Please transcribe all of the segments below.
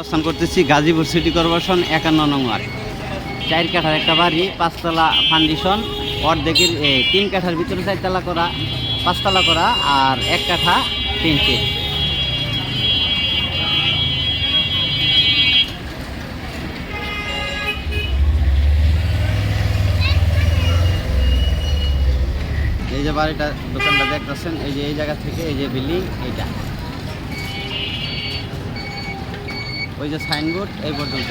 অবস্থান করতেছি Gazipur city corporation একান্ন নং ওয়ার্ড। চার কাঠার একটা বাড়ি, পাঁচতলা ফাউন্ডেশন অর্ধেকের তিন কাঠার ভিতরে চারতলা করা, পাঁচতলা করা আর এক কাঠা তিন ফিট। এই যে বাড়িটা দোকানটা দেখতেছেন, এই যে এই জায়গা থেকে এই যে বিল্ডিং, এইটা। ওই যে সাইনবোর্ড, এই পর্যন্ত।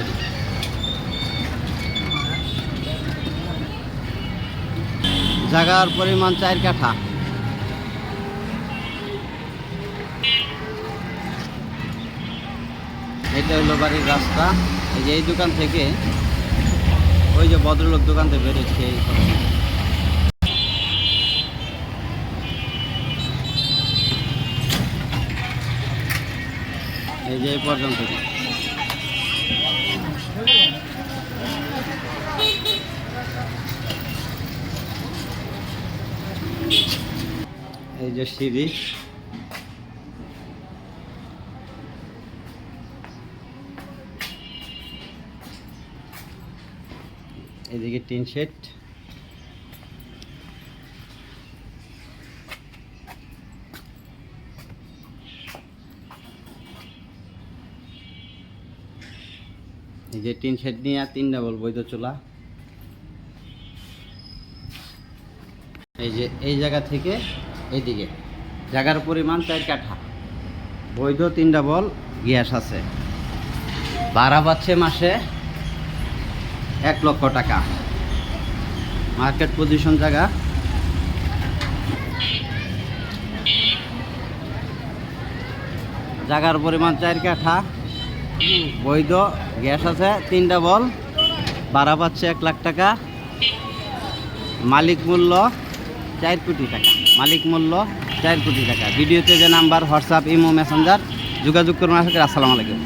জায়গার পরিমাণ চার কাঠা। এটা হলো বাড়ির রাস্তা। এই যে এই দোকান থেকে ওই যে ভদ্রলোক দোকান থেকে বেরোচ্ছে এই এই যে এই পর্যন্ত। এই যে সিঁড়ি। এদিকে টিন শেড। এই যে টিন শেড নিয়ে তিন ডাবল বৈধ চুলা। এই যে এই জায়গা থেকে এইদিকে জায়গার পরিমাণ চার কাঠা। বৈধ তিন ডাবল গ্যাস আছে। ভাড়া পাচ্ছে মাসে এক লক্ষ টাকা। মার্কেট পজিশন জায়গা। জায়গার পরিমাণ চার কাঠা। বৈধ, গ্যাস আছে, তিনটা বল। ভাড়া পাচ্ছে এক লাখ টাকা। মালিক মূল্য চার কোটি টাকা। মালিক মূল্য চার কোটি টাকা। ভিডিওতে যে নাম্বার, হোয়াটসঅ্যাপ, ইমো, মেসেঞ্জার যোগাযোগ করুন আসলে আসসালামু আলাইকুম।